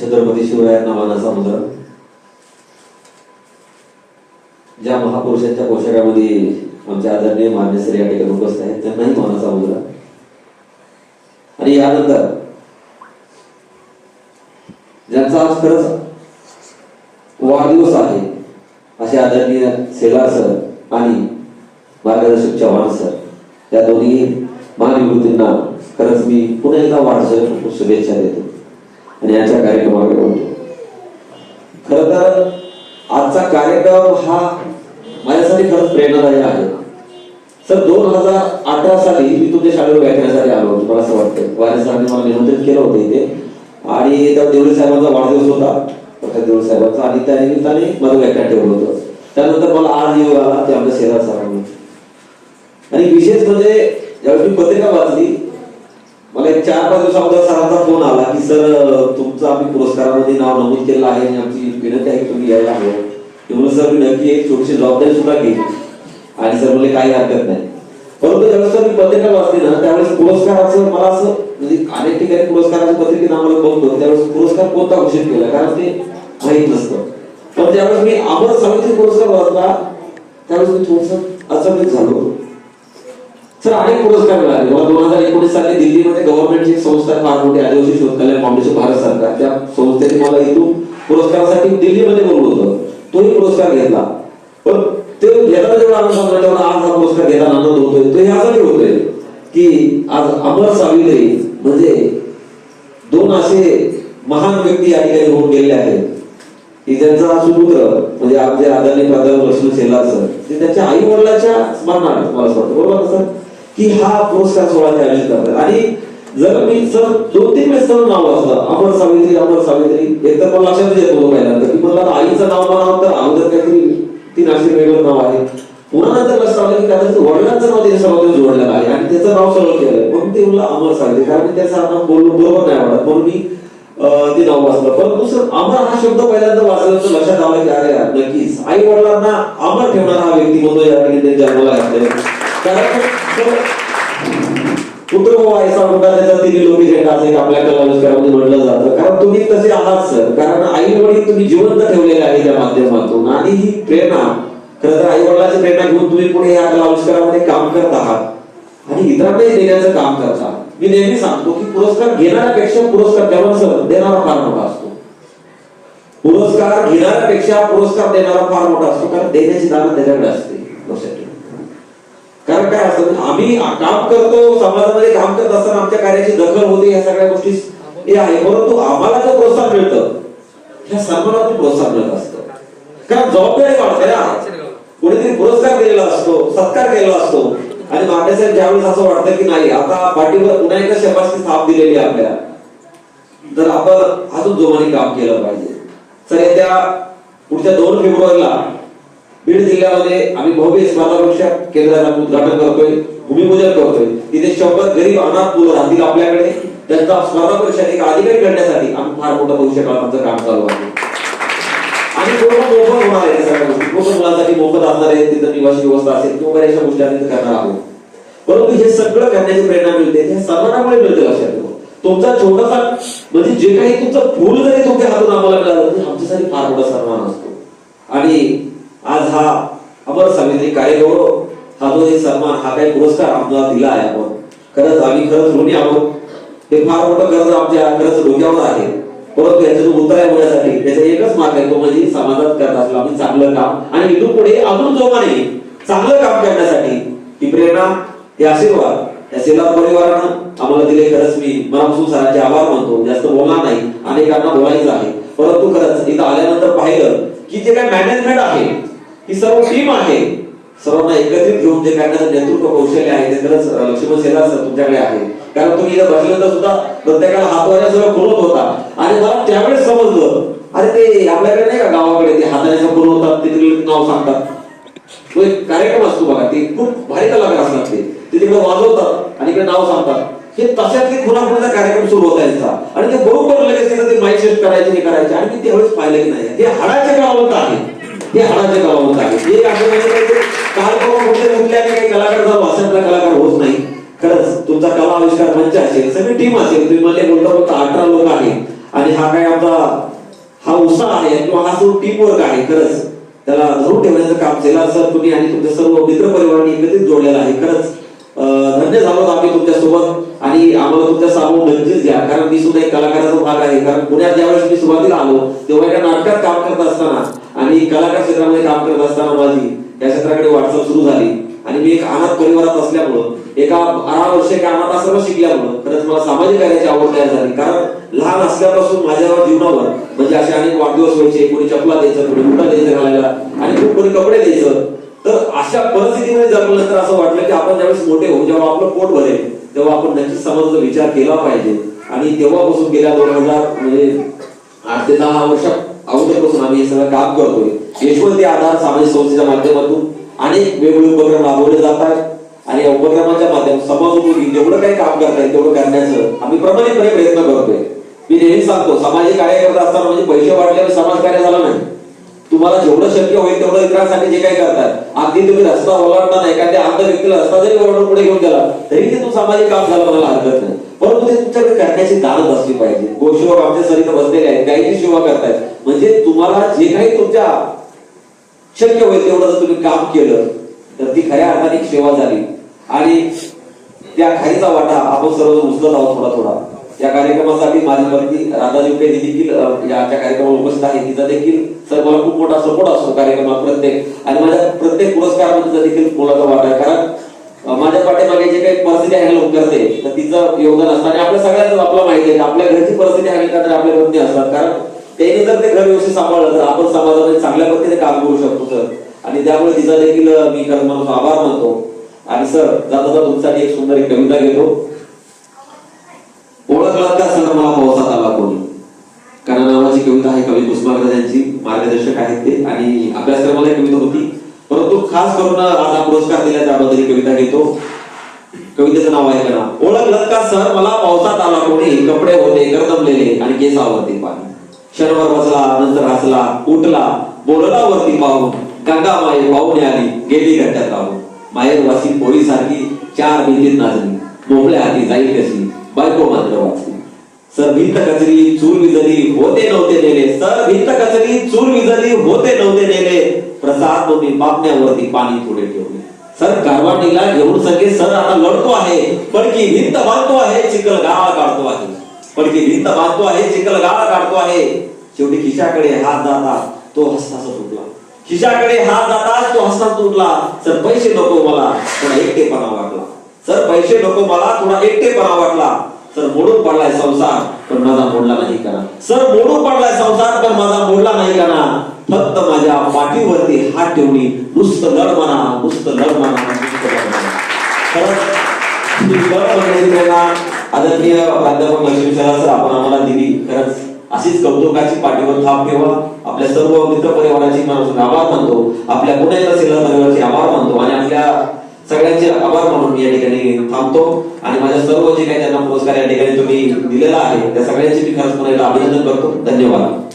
छत्रपती शिवरायांना मानाचा मुद्रा. ज्या महापुरुषांच्या पोशाखामध्ये आमचे आदरणीय मान्यसर या ठिकाणी उपस्थित आहेत त्यांनाही मानाचा मुद्रा. आणि यानंतर ज्यांचा आज खरंच वाढदिवस आहे असे आदरणीय सेलार सर आणि मार्गदर्शक चव्हाण सर या दोन्ही महानिवृत्तींना खरंच मी पुन्हा एकदा वाढदिवसाच्या शुभेच्छा देतो. आणि याच्या कार्यक्रमाकडे बोलतो खर तर आजचा कार्यक्रम हा माझ्यासाठी खरंच प्रेरणादायी आहे. सर दोन हजार अठरा साली मी तुमच्या शाळेवर व्याख्यानासाठी आलो होतो. मला असं वाटतं. वारे सरांनी मला निमंत्रित केलं होतं इथे. आणि त्या देवळे साहेबांचा वाढदिवस होता. प्रकाश देवळे साहेबांचा आणि त्या निमित्ताने माझं व्याख्यान ठेवलं होतं. त्यानंतर मला आज योग आला ते आमच्या शेजार सरांनी आणि विशेष म्हणजे ज्यावेळी मी पत्रिका वाचली मला एक चार पाच दिवसामध्ये सरांचा फोन आला की सर तुमचं आम्ही पुरस्कारामध्ये नाव नमूद केलं आहे आणि आमची विनंती आहे तुम्ही यायला हवं. ते म्हणून सर मी नक्की एक छोटीशी जबाबदारी सुद्धा घेतली आणि सर मला काही हरकत नाही. परंतु ज्यावेळेस सर मी पत्रिका वाचली ना त्यावेळेस पुरस्काराचं मला असं म्हणजे अनेक ठिकाणी पुरस्काराच्या पत्रिकेत आम्हाला बघतो त्यावेळेस पुरस्कार कोणता घोषित केला कारण ते माहीत नसतं. पण ज्यावेळेस मी अमर सावित्री पुरस्कार वाचला त्यावेळेस मी थोडस अचंबित झालो. सर अनेक पुरस्कार मिळाले. मला दोन हजार एकोणीस साली दिल्लीमध्ये गव्हर्नमेंटची एक संस्था फार मोठी आदिवासी शोध कल्याण फाउंडेशन भारत सरकार. त्या संस्थेने मला इथून पुरस्कारासाठी दिल्लीमध्ये बोलवलं होतं तोही पुरस्कार घेतला. पण ते घेताना जेवढा आनंद आज हा पुरस्कार घेताना आनंद होतोय. तो ह्यासाठी होतोय की आज अमर सावित्री म्हणजे दोन असे महान व्यक्ती या ठिकाणी होऊन गेले आहेत. की ज्यांचा सुपुत्र म्हणजे आमचे आदरणीय प्राध्यापक लक्ष्मण शेलार सर ते त्यांच्या आई वडिलांच्या स्मरणार्थ मला असं वाटतं. बरोबर सर? की हा पुरस्कार सोहळा ते आयोजित करतात. आणि जर मी सर दोन तीन वेळेस सर नाव वाचलं अमर सावित्री अमर सावित्री एक तर मला लक्षात येतो पहिल्यांदा की मला आईचं नाव म्हणावं तर अगोदर काहीतरी तीन अक्षर वेगळं नाव आहे. पुन्हा नंतर लक्षात आलं की कदाचित वडिलांचं नाव त्याच्या सर्वात जोडलेलं आहे आणि त्याचं नाव सरळ केलं मग ते मला अमर सावित्री कारण मी त्याचं नाव बोलून बरोबर नाही आवडत म्हणून मी ते नाव वाचलं. परंतु सर अमर हा शब्द पहिल्यांदा वाचला लक्षात आलं की अरे नक्कीच. आई वडिलांना अमर ठेवणारा हा व्यक्ती म्हणतो या ठिकाणी त्यांनी जन्माला घातलंय. कारण पुत्र भाऊ ऐसा त्याचा तिन्ही लोक झेंडा असे आपल्या कलाविष्कारामध्ये म्हटलं जातं. कारण तुम्ही तसे आहात सर. कारण आई वडील तुम्ही जिवंत ठेवलेले आहे त्या माध्यमातून. आणि ही प्रेरणा खरं तर आई वडिलांची प्रेरणा घेऊन तुम्ही पुढे या कलाविष्कारामध्ये काम करत आहात. आणि इतरांनाही देण्याचं काम करता. मी नेहमी सांगतो की पुरस्कार घेणाऱ्यापेक्षा पुरस्कार देणार सर देणारा फार मोठा असतो. पुरस्कार घेणाऱ्यापेक्षा पुरस्कार देणारा फार मोठा असतो. कारण देण्याची दाना त्याच्याकडे असते. लक्षात काय असतं आम्ही काम करतो समाजामध्ये काम करत असताना आमच्या कार्याची दखल होते या सगळ्या गोष्टी हे आहे. परंतु आम्हाला जे प्रोत्साहन मिळतं ह्या सन्मानातून प्रोत्साहन मिळत असतं. कारण जबाबदारी वाढते ना कोणीतरी पुरस्कार दिलेला असतो सत्कार केलेला असतो. आणि मान्यसाहेब ज्यावेळेस असं वाटतं की नाही आता पाठीवर पुन्हा एकदा शबासची थाप दिलेली आहे आपल्याला. तर आपण अजून जोमाने काम केलं पाहिजे. तर येत्या पुढच्या दोन फेब्रुवारीला बीड जिल्ह्यामध्ये आम्ही भव्य स्पर्धा केंद्राला उद्घाटन करतोय भूमिपूजन करतोय. तिथे शंभर गरीब अनाथ मुलं राहतील आपल्याकडे. त्यांचा स्पर्धा परीक्षा एक अधिकारी करण्यासाठी आम्ही फार मोठं भविष्य काळात आमचं काम चालू आहे. आणि पूर्ण मोफत होणार आहे सगळ्या गोष्टी. मोफत मुलांसाठी मोफत असणार आहे तिथं निवासी व्यवस्था असेल किंवा बऱ्याचशा गोष्टी आम्ही करणार आहोत. परंतु हे सगळं करण्याची प्रेरणा मिळते हे सन्मानामुळे मिळते लक्षात ठेवा. तुमचा छोटासा म्हणजे जे काही तुमचं फूल जरी तुमच्या हातून आम्हाला मिळालं आमच्यासाठी फार मोठा सन्मान असतो. आणि आज हा अमर सावित्री कार्यगौरव हा जो हे सन्मान हा काही पुरस्कार आम्हाला दिला आहे आपण. खरंच आम्ही खरंच ऋणी आहोत. हे फार मोठं कर्ज आमच्या खरंच डोक्यावर आहे. परंतु याच्यातून उतराय होण्यासाठी त्याचा एकच मार्ग आहे तो म्हणजे समाजात करत असलं आम्ही चांगलं काम आणि इथून पुढे अजून जोमाने चांगलं काम करण्यासाठी ही प्रेरणा हे आशीर्वाद या सेला परिवारानं आम्हाला दिले. खरंच मी मनापासून सरांचे आभार मानतो. जास्त बोलणार नाही. अनेकांना बोलायचं आहे. परंतु खरंच इथं आल्यानंतर पाहिलं की जे काय मॅनेजमेंट आहे ही सर्व टीम आहे. सर्वांना एकत्रित घेऊन जे करण्याचं नेतृत्व कौशल्य आहे ते खरंच लक्ष्मण सेना तुमच्याकडे आहे. कारण तुम्ही इथं बसल्यानंतर सुद्धा प्रत्येकाला हातवाऱ्या सगळं पुरवत होता. आणि मला त्यावेळेस समजलं अरे ते आपल्याकडे नाही का गावाकडे ते हाताने पुरवतात ते तिकडे नाव सांगतात. तो एक कार्यक्रम असतो बघा ते खूप भारी कलाकार असतात ते. तिकडे वाजवतात आणि इकडे नाव सांगतात. हे तशातले खुणाखुणीचा कार्यक्रम सुरू होता यांचा. आणि ते बरोबर लगेच तिथं ते माईक सेट करायचे हे करायचे. आणि मी त्यावेळेस पाहिलं की नाही. हे हाडाचे कलावंत आहे. हे हाडाचे कलावंत आहे हे असं म्हणजे काल परवा कुठले काही कलाकार जर वाचनातला कलाकार होत नाही. खरंच तुमचा कला आविष्कार मंच असेल सगळी टीम असेल तुम्ही म्हणले बोलता फक्त अठरा लोक आहेत. आणि हा काय आपला हा उत्साह आहे किंवा हा जो टीम वर्क आहे खरंच. त्याला धरून ठेवण्याचं काम केलं असं तुम्ही आणि तुमच्या सर्व मित्र परिवारांनी एकत्रित जोडलेलं आहे खरंच. धन्य झालो आम्ही तुमच्यासोबत आणि आम्हाला तुमच्या सामोर नक्कीच घ्या कारण मी सुद्धा एक कलाकाराचा भाग आहे. कारण पुण्यात ज्यावेळेस मी सुरुवातीला आलो तेव्हा एका नाटकात काम करत असताना आणि कलाकार क्षेत्रामध्ये काम करत असताना माझी या क्षेत्राकडे वाटचाल सुरू झाली. आणि मी एक अनाथ परिवारात असल्यामुळं एका बारा वर्ष एका अनाथ आश्रमात शिकल्यामुळं खरंच मला सामाजिक कार्याची आवड तयार झाली. कारण लहान असल्यापासून माझ्या जीवनावर म्हणजे असे अनेक वाढदिवस व्हायचे कोणी चपला द्यायचं कोणी मुठा द्यायचं घालायला आणि खूप कोणी कपडे द्यायचं. तर अशा परिस्थितीमध्ये तर असं वाटलं की आपण ज्यावेळेस मोठे होऊ जेव्हा आपलं पोट भरेल तेव्हा आपण नक्कीच समाजाचा विचार केला पाहिजे. आणि तेव्हापासून गेल्या दोन हजार म्हणजे आठ ते दहा वर्ष अगोदरपासून आम्ही हे सगळं काम करतोय. यशवंती आधार सामाजिक संस्थेच्या माध्यमातून अनेक वेगवेगळे उपक्रम राबवले जात आहेत. आणि या उपक्रमाच्या माध्यमातून समाजोपयोगी जेवढं काही काम करता येईल तेवढं करण्याचं आम्ही प्रमाणितपणे प्रयत्न करतोय. मी नेहमी सांगतो सामाजिक कार्य करत असताना म्हणजे पैसे वाढल्यावर समाज कार्य झालं नाही. तुम्हाला जेवढं शक्य होईल तेवढं इतरांसाठी जे काही करतात. अगदी तुम्ही रस्ता ओलांडताना एखाद्या अंध व्यक्तीला रस्ता जरी ओलांडून पुढे घेऊन गेला तरी ते तू सामाजिक काम झालं मला हरकत नाही. परंतु ते तुमच्याकडे करण्याची दारच असली पाहिजे. गोशिवक आमच्या सर बसलेले आहेत काही सेवा करतायत. म्हणजे तुम्हाला जे काही तुमच्या शक्य होईल तेवढं जर तुम्ही काम केलं तर ती खऱ्या अर्थाने सेवा झाली. आणि त्या खारीचा वाटा आपण सर्व उचलत आहोत थोडा थोडा. या कार्यक्रमासाठी माझी पत्नी राधा जिवके देखील अ, याच्या उपस्थित आहे तिचा देखील सर मला खूप मोठा सपोर्ट असतो कार्यक्रमात प्रत्येक. आणि माझ्या प्रत्येक पुरस्कारामध्ये देखील मोलाचा वाटा आहे? कारण माझ्या पाठीमागे जे काही परिस्थिती हँडल करते तर तिचं योगदान असतं. आणि आपल्या सगळ्यांचं आपलं माहिती आहे आपल्या घरची परिस्थिती हँडल करणारे आपल्या पत्नी असतात. कारण त्यांनी जर ते घर व्यवस्थित सांभाळलं तर आपण समाजामध्ये चांगल्या पद्धतीने काम करू शकतो सर. आणि त्यामुळे तिचा देखील मी खरं आभार मानतो. आणि सर जाता जाता तुमच्यासाठी एक सुंदर एक कविता घेतो. ओळखलात का सर मला पावसात आला कोणी. कारण नावाची कविता आहे कवी कुसुमाग्रज यांची मार्गदर्शक आहेत ते आणि अभ्यासक्रमाला कविता होती. परंतु खास करून आज हा पुरस्कार दिला त्याबद्दल कविता घेतो. कवितेचं नाव आहे ना ओळखलं का सर मला पावसात आला कोणी. कपडे होते करदमलेले आणि केसावरती पाणी. क्षणभर बसला नंतर हसला उठला बोलला वरती पाहून. गंगा माये पाहुणे आली गेली घट्ट्यात राहून माहेर वासी पोळी सारखी चार भिंतीत नाचली. मोकळ्या हाती जाईल कशी बायको मात्र वाचली. सर भिंत कचरी चूर विजली होते नव्हते नेले. सर भिंत कचरी चूर विजली होते नव्हते नेले. प्रसाद म्हणून पापण्यावरती पाणी थोडे ठेवले. सर कारवानीला घेऊन सगळे सर आता लढतो आहे. पडकी भिंत बांधतो आहे चिखल गाळा काढतो आहे. पडकी भिंत बांधतो आहे चिखल गाळा काढतो आहे. शेवटी खिशाकडे हात जाता तो हसताच सुटला खिशाकडे हात जाता तो हसता तुटला. सर पैसे नको मला थोडा एकटेपणा वाटला. सर पैसे नको मला थोडा एकटेपणा वाटला. सर मोडून पडलाय संसार पण माझा मोडला नाही करा सर मोडून पडलाय संसार पण माझा मोडला नाही करा फक्त माझ्या पाठीवरती हात ठेवणी नुसतं लढ म्हणा नुसतं लढ म्हणा नुसतं लढ म्हणा. खरंच आदरणीय प्राध्यापक लक्ष्मी सर आपण आम्हाला दिली. खरंच अशीच कौतुकाची पाठीवर थाप ठेवा. आपल्या सर्व मित्र परिवाराची माणूस आभार मानतो. आपल्या पुण्याच्या एकदा सेलर परिवाराचे आभार मानतो. आणि आपल्या सगळ्यांचे आभार म्हणून मी या ठिकाणी थांबतो आणि माझ्या सर्व जे काही त्यांना पुरस्कार या ठिकाणी तुम्ही दिलेला आहे त्या सगळ्यांचे मी खरंच अभिनंदन करतो. धन्यवाद.